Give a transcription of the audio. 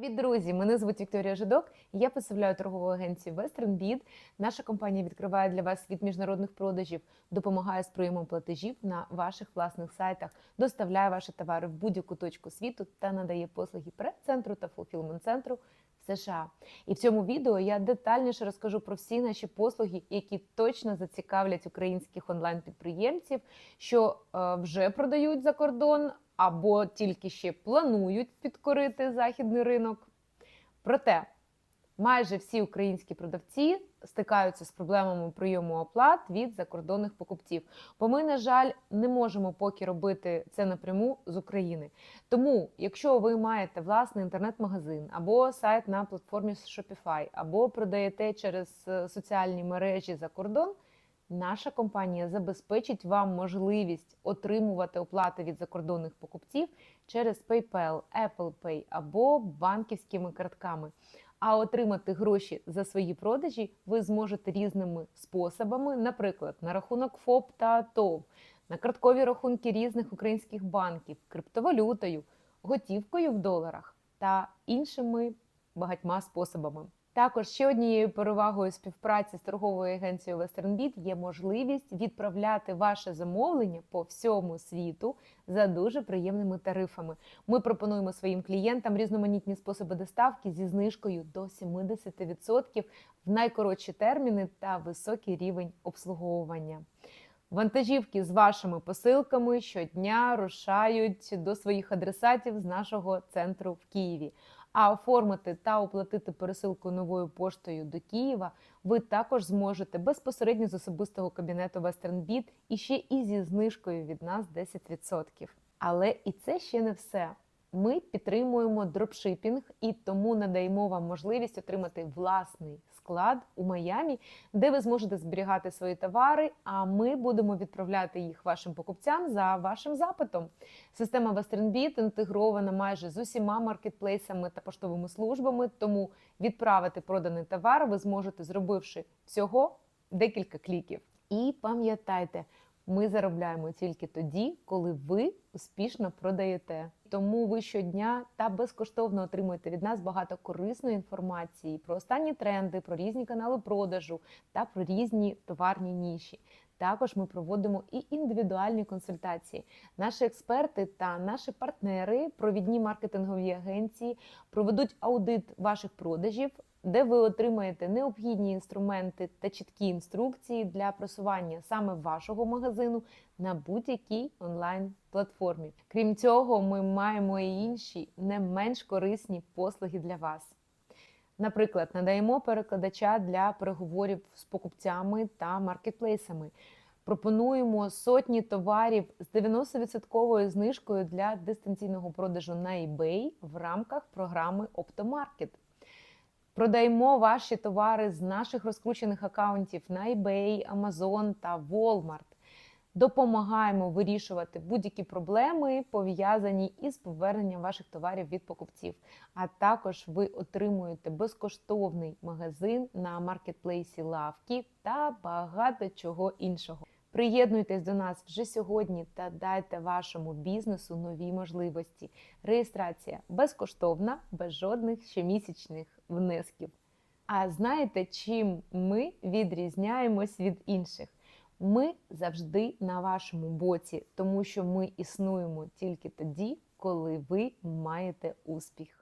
Привіт, друзі! Мене звуть Вікторія Жидок. Я представляю торгову агенцію Western Bid. Наша компанія відкриває для вас світ міжнародних продажів, допомагає з прийомом платежів на ваших власних сайтах, доставляє ваші товари в будь-яку точку світу та надає послуги пред-центру та фулфілмент-центру в США. І в цьому відео я детальніше розкажу про всі наші послуги, які точно зацікавлять українських онлайн-підприємців, що е, вже продають за кордон або тільки ще планують підкорити західний ринок. Проте майже всі українські продавці стикаються з проблемами прийому оплат від закордонних покупців. Бо ми, на жаль, не можемо поки робити це напряму з України. Тому, якщо ви маєте власний інтернет-магазин або сайт на платформі Shopify, або продаєте через е, соціальні мережі за кордон. Наша компанія забезпечить вам можливість отримувати оплати від закордонних покупців через PayPal, Apple Pay або банківськими картками. А отримати гроші за свої продажі ви зможете різними способами, наприклад, на рахунок ФОП та ТОВ, на карткові рахунки різних українських банків, криптовалютою, готівкою в доларах та іншими багатьма способами. Також ще однією перевагою співпраці з торговою агенцією WesternBit є можливість відправляти ваше замовлення по всьому світу за дуже приємними тарифами. Ми пропонуємо своїм клієнтам різноманітні способи доставки зі знижкою до 70% в найкоротші терміни та високий рівень обслуговування. Вантажівки з вашими посилками щодня рушають до своїх адресатів з нашого центру в Києві. А оформити та оплатити пересилку новою поштою до Києва ви також зможете безпосередньо з особистого кабінету WesternBit і ще і зі знижкою від нас 10%. Але і це ще не все. Ми підтримуємо дропшипінг і тому надаємо вам можливість отримати власний склад у Майамі, де ви зможете зберігати свої товари. А ми будемо відправляти їх вашим покупцям за вашим запитом. Система WesternBit інтегрована майже з усіма маркетплейсами та поштовими службами. Тому відправити проданий товар ви зможете, зробивши всього декілька кліків. І пам'ятайте. Ми заробляємо тільки тоді, коли ви успішно продаєте. Тому ви щодня та безкоштовно отримуєте від нас багато корисної інформації про останні тренди, про різні канали продажу та про різні товарні ніші. Також ми проводимо і індивідуальні консультації. Наші експерти та наші партнери, провідні маркетингові агенції, проведуть аудит ваших продажів, де ви отримаєте необхідні інструменти та чіткі інструкції для просування саме вашого магазину на будь-якій онлайн-платформі. Крім цього, ми маємо і інші не менш корисні послуги для вас. Наприклад, надаємо перекладача для переговорів з покупцями та маркетплейсами. Пропонуємо сотні товарів з 90% знижкою для дистанційного продажу на eBay в рамках програми Optomarket. Продаємо ваші товари з наших розкручених акаунтів на eBay, Amazon та Walmart. Допомагаємо вирішувати будь-які проблеми, пов'язані із поверненням ваших товарів від покупців. А також ви отримуєте безкоштовний магазин на маркетплейсі лавки та багато чого іншого. Приєднуйтесь до нас вже сьогодні та дайте вашому бізнесу нові можливості. Реєстрація безкоштовна, без жодних щомісячних внесків. А знаєте, чим ми відрізняємось від інших? Ми завжди на вашому боці, тому що ми існуємо тільки тоді, коли ви маєте успіх.